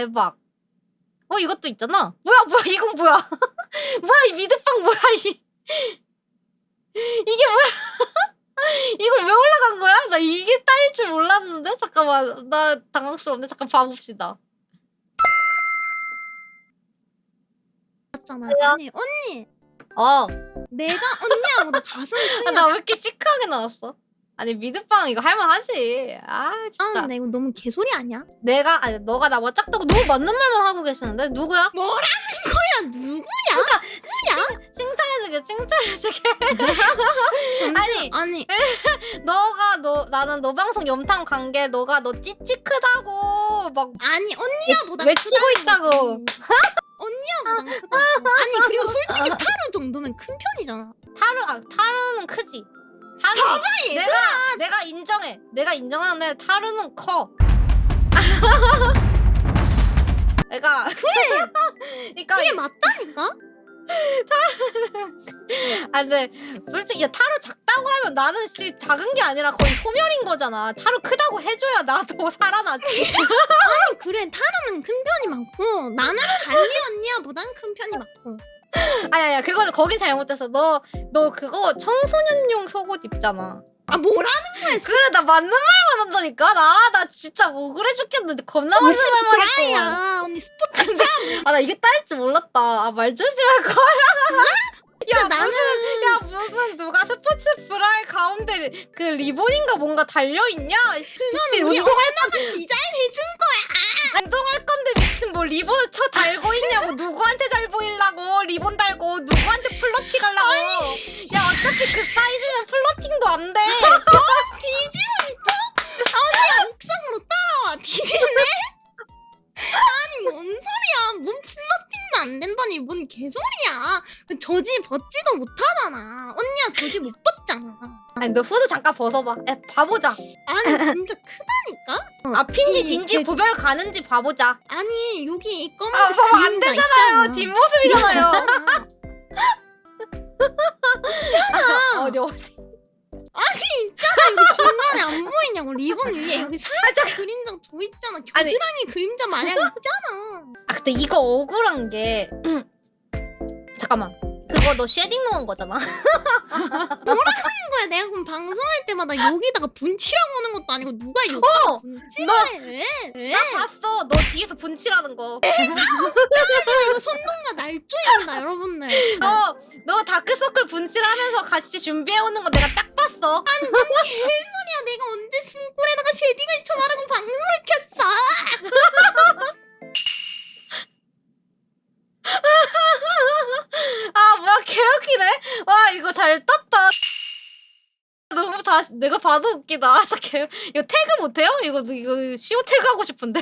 대박. 어 이것도 있잖아. 뭐야 뭐야 이건 뭐야? 뭐야 이 미드빵 뭐야 이 이게 뭐야? 이거 왜 올라간 거야? 나 이게 따일 줄 몰랐는데 잠깐만 나 당황스러운데 잠깐 봐봅시다. 맞잖아. 왜요? 아니 언니 어. 내가 언니하고도 가슴 크냐? 나왜 이렇게 시크하게 나왔어? 아니 미드빵 이거 할만하지. 아 진짜. 아, 나 이거 너무 개소리 아니야? 내가 아니 너가 나 짝다고 너무 맞는 말만 하고 계시는데 누구야? 뭐라는 거야? 누구야? 칭찬해주게 칭찬해주게. 아니 아니 너가 너 나는 너 방송 염탐 간게 너가 너 찌찌 크다고 막 아니 언니야보다 외치고 있다고. 언니야보다 크다고. 아니 그리고 솔직히 타로 정도면 큰 편이잖아. 타르 아 타르는 크지. 타르 내가 내가 인정해. 내가 인정하는데 타르는 커. 내가 그래. 그러니까 그게 맞다니까? 아 근데 솔직히 야, 타로 작다고 하면 나는 씨 작은 게 아니라 거의 소멸인 거잖아. 타로 크다고 해줘야 나도 살아나지. 그래 타로는 큰 편이 많고 나는 달리 언니야보단 큰 편이 많고. 아야야 그거는 거긴 잘못됐어. 너 너 그거 청소년용 속옷 입잖아. 아 뭐라는 거야? 그래 나 맞는 말만 한다니까. 나 나 진짜 억울해 죽겠는데 겁나 맞는 말만 했고. 브라야 언니 스포츠. 아 나 이게 딸줄 몰랐다. 아말 조심할 걸. 야 나는- 무슨 야 무슨 누가 스포츠 브라의 가운데 그 리본인가 뭔가 달려 있냐? 그건 우리 엄마가 디자인 해준 거야. 운동할 건데 미친 뭐 리본 쳐 달고 있냐고. 누구한테 잘 보이려고. 리본 달고 누구한테 플러팅 하려고. 야 어차피 그 사이즈면 플러팅도 안돼. 뒤지고 싶어? 아 언니 옥상으로 따라와. 뒤질래? 아니 뭔 소리야. 뭔 플러팅도 안 된다니. 뭔 개소리야. 그 저지 벗지도 못하잖아. 언니야 저지 못 벗 잖아. 아니 너 후드 잠깐 벗어봐. 야 봐보자. 아니 진짜 크다니까? 앞인지 이 뒤인지 개- 구별 가는지 봐보자. 아니 여기 이아 검은색 봐봐 안 되잖아요. 뒷모습이잖아요. 있잖아. 어디 어디? 중간에 안 보이냐고. 리본 위에 여기 살짝. 그림자 저 있잖아. 아니. 겨드랑이 그림자 마냥 있잖아. 아 근데 이거 억울한 게 잠깐만 그거 너 쉐딩 넣은 거잖아 거야 내가 그럼 방송할 때마다 여기다가 분칠하고 오는 것도 아니고 누가 여기 어! 분칠을 해? 왜? 나 봤어 너 뒤에서 분칠하는 거 이거 선동과 날조입니다 여러분들 너, 너 다크서클 분칠하면서 같이 준비해 오는 거 내가 딱 봤어. 이거 잘 떴다. 너무 다시, 내가 봐도 웃기다. 아, 이거 태그 못해요? 이거, 이거, 시오 태그 하고 싶은데.